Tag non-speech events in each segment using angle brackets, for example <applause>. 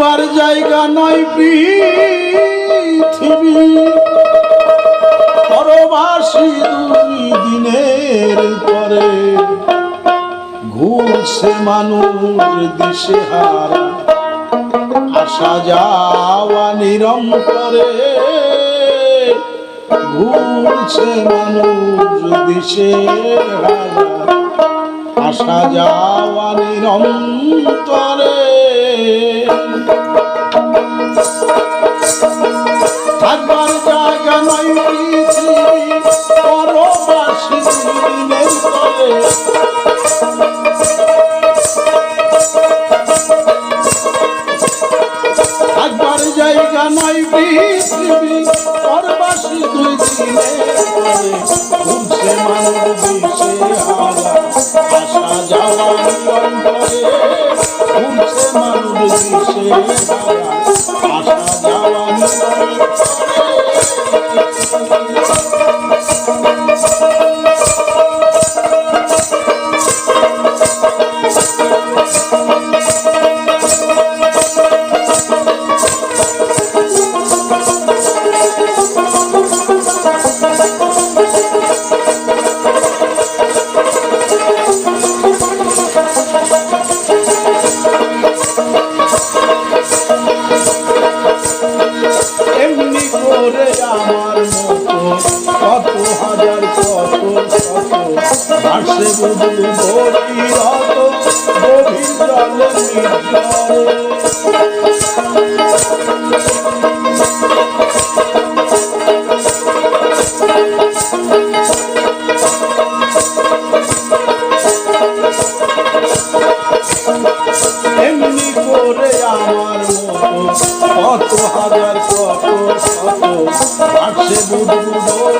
থাকবার জায়গা নয় পৃথিবী। পরবাসী দুই দিনের পরে ঘুরছে মানুষ দিশেহারা। আসা যাওয়া নিরম করে ঘুরছে মানুষ দিশেহারা। আসা যাওয়ারে নিরন্তরে থাকবার জায়গা নয় পৃথিবী পরবাসী দিনের থাকবার জায়গা পৃথিবী পরবাসী দুই 哦 <laughs> আর কত শত আসে বুধ বুধ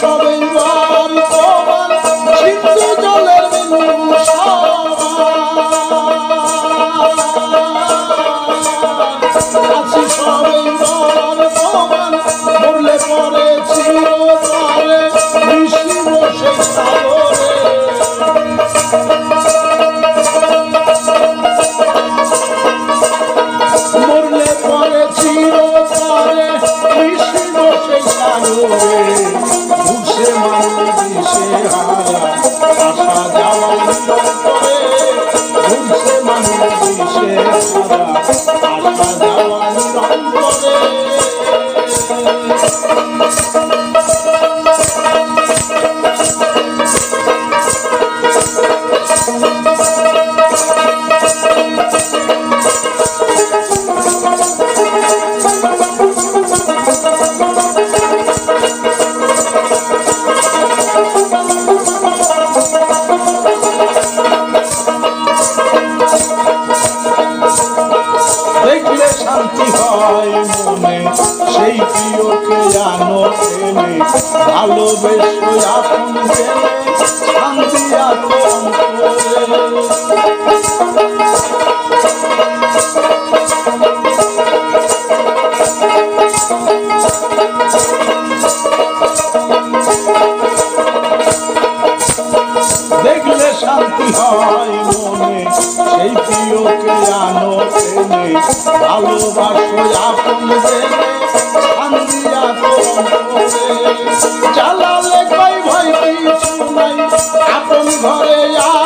sobbing সেই প্রিয়কে জানো এনে ভালোবেসো আপন জেনে শান্তি অন্তরে দেখলে শান্তি হয় মনে, সেই প্রিয়কে এনে ভালোবাসো আপন জেনে আপন ঘরে আপন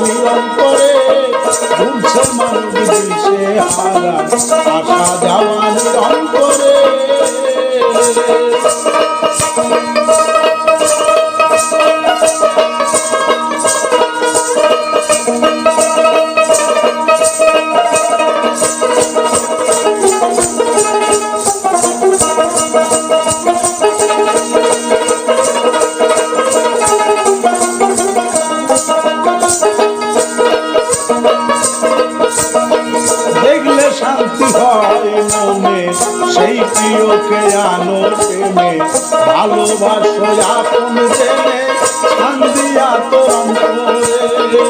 যাওয়া করে ঘুরছে মানুষ হারা হয় মনে সেই প্রিয়কে আনো প্রেমে। ভালোবাসো আপন জেনে কান্দিয়া তো অন্তরে।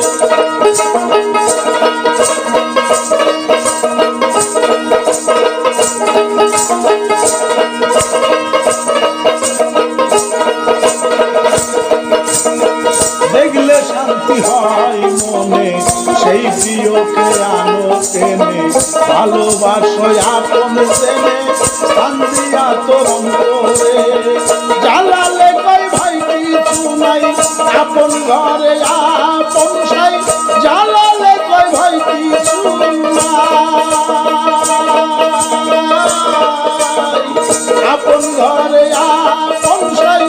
ভালোবাসো আপন জেনে শান্তি আতরম করে জ্বালালে কই ভাই কিছু নাই আপন ঘরে আপন সাই জ্বালালে কই ভাই কিছু আপন ঘরে আপন সাই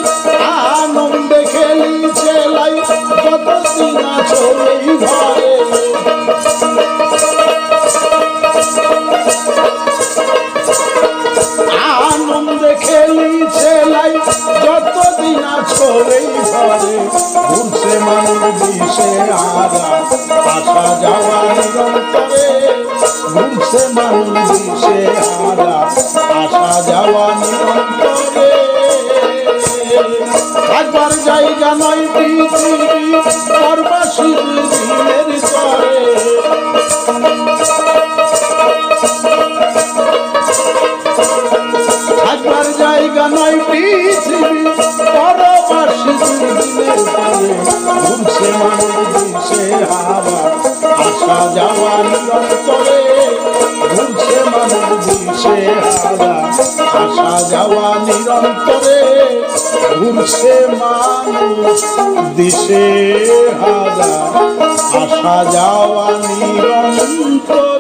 আনন্দে খেলি চেলাই যতদিন আছো এই ঘরে। হারা আসা যাওয়া নিরন্তরে ঘুরছে মানুষ দিশে জায়গা নয় পৃথিবী দিশে হারা আসা যাওয়া ঘুরছে দিশে হারা। আসা যাওয়া নিরন্তরে